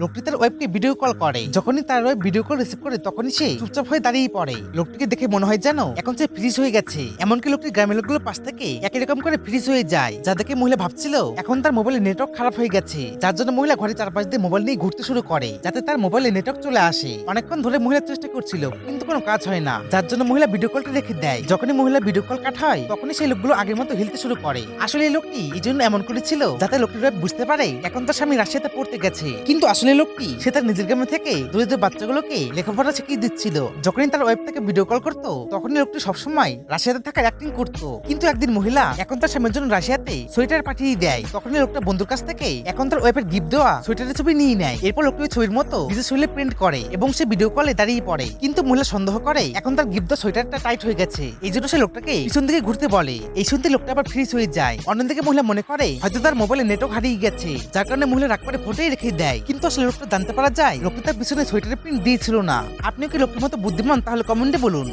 লোকটি তার ওয়েবকে video call করে। যখনই তার ওয়েব ভিডিও কল রিসিভ করে, তখনই সে চুপচাপ হয়ে দাঁড়িয়ে পড়ে। লোকটিকে দেখে মনে হয় যেন এখন সে ফ্রিজ হয়ে গেছে। এমনকি লোকটি গ্রামের লোকগুলোর পাশ থেকে একই রকম করে ফ্রিজ হয়ে যায়। যা দেখে মহিলা ভাবছিল, এখন তার মোবাইলে নেটওয়ার্ক খারাপ হয়ে গেছে। যার জন্য মহিলা ঘরে চারপাশ দিয়ে মোবাইল নিয়ে ঘুরতে শুরু করে, যাতে তার মোবাইলে নেটওয়ার্ক চলে আসে। অনেকক্ষণ ধরে মহিলা চেষ্টা করছিল, কিন্তু কোনো কাজ হয় না। যার জন্য মহিলা ভিডিও কলটা রেখে দেয়। যখনই মহিলা ভিডিও কল কাট হয়, তখনই সেই লোকগুলো আগের মতো হিলতে শুরু করে। আসলে এই লোকটি এই জন্য এমন করেছিল, যাতে লোকটির বুঝতে পারে, এখন তার স্বামী রাশিয়াতে পড়তে গেছে। কিন্তু আসলে লোকটি সে তার নিজের গ্রামে থেকে দরিদ্র বাচ্চাগুলোকে লেখাপড়া শিখিয়ে দিচ্ছিল। যখনই তার ওয়েব থেকে ভিডিও কল করতো, তখনই লোকটি সবসময় রাশিয়াতে থাকার অ্যাক্টিং করতো। কিন্তু একদিন মহিলা এখন তার স্বামীর জন্য রাশিয়াতে সোয়েটার পাঠিয়ে দেয়। তখনই লোকটা বন্ধুর কাছ থেকে এখন তার ওয়েবের গিফট দেওয়া সোয়েটারের ছবি নিয়ে নেয়। এরপর লোকটি ছবির মতো নিজের শরীরে প্রিন্ট করে এবং সে ভিডিও কলে দাঁড়িয়ে পড়ে। কিন্তু মহিলা সন্দেহ করে, এখন তার গিফট দেওয়া সোয়েটারটা টাইট হয়ে গেছে। এই জন্য সে লোকটাকে পিছন দিকে ঘুরতে বলে। এই শুনতে লোকটা আবার ফ্রিজ হয়ে যায়। অন্যদিকে মহিলা মনে করে, হয়তো তার মোবাইলে নেটওয়ার্ক হারিয়ে গেছে। যার কারণে মহিলা রাগ করে ফোটেই রেখে দেয়। কিন্তু আসলে লোকটা জানতে পারা যায়? লোকটা তার পিছনে সোয়েটারের প্রিন্ট দিয়েছিল না। আপনি কি লোকটির মতো বুদ্ধিমান? তাহলে কমেন্টে বলুন।